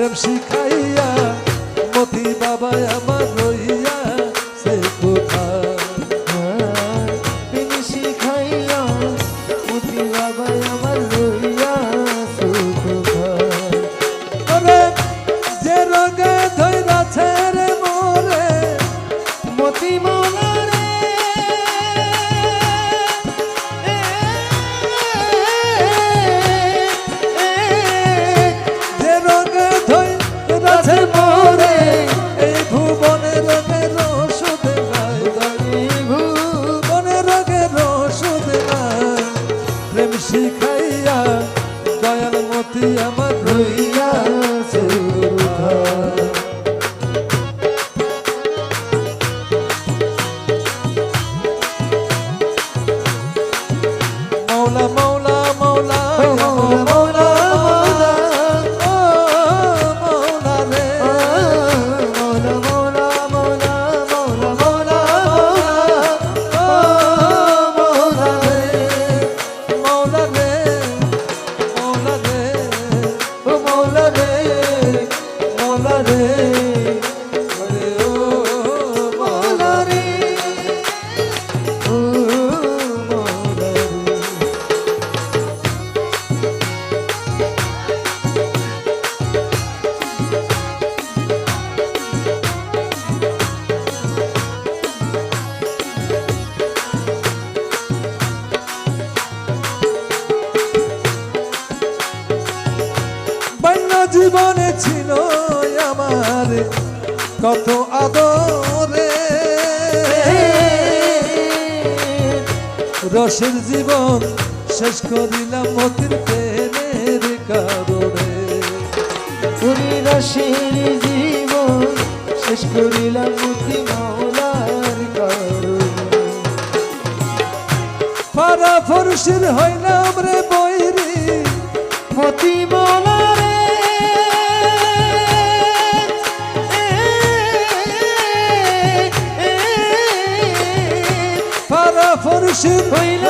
প্রেম শিখাইয়া মতি বাবা আমার রইয়া সে কোথা প্রেম হ্যাঁ, শিখাইয়া মতি বাবা আমার মনে ছিল আমার কত আদরে। রসের জীবন শেষ করিলাম মতির প্রেমের কারণে। তুমি রসের জীবন শেষ করিলাম মতি মাওলার কারণে। পারা ফরসির হইলাম রে Hoy la...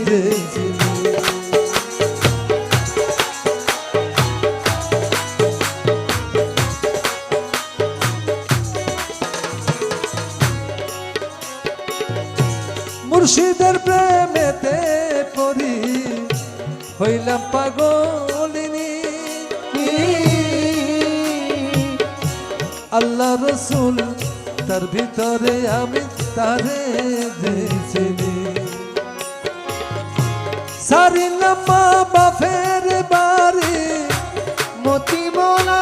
মুর্শিদের প্রেমেতে পরি, হইলাম পাগলিনী আল্লাহ রসুল, তার ভিতরে আমি তারে দিয়েছিনি সারিলাম মা বাপের বাড়ি মতি বলা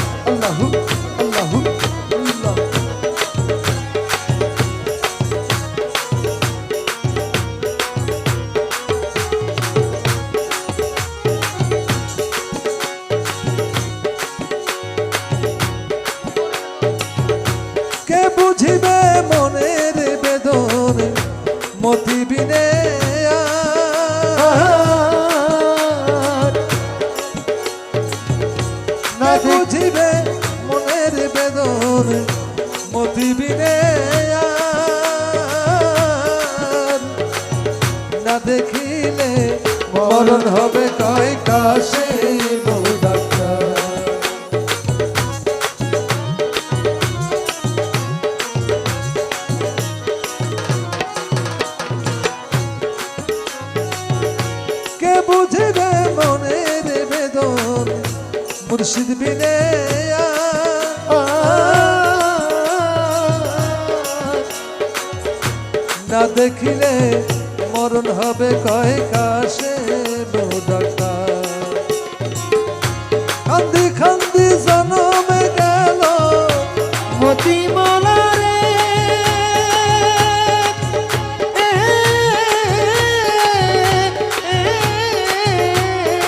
না মরণ হবে কয় কাশে কে বুঝবে মনের বেদন? মুর্শিদ বিনে না দেখিলে মরণ হবে কয় কাশে বহু ডাক্তার। খান্দি খান্দি জনমে গেল মতি মালা রে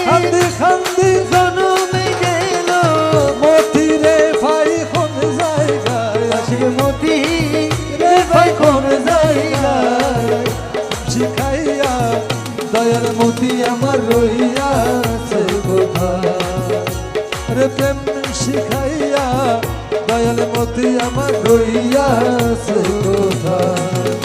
খান্দি খান্দি জনমে গেল মতি রে ভাই কোন জায়গায়? আসবে মতি রে ভাই কোন জায়গায়? মতি আমার কোথায় রে প্রেম শিখাইয়া দয়াল মতি আমার রইয়া আছে কোথায়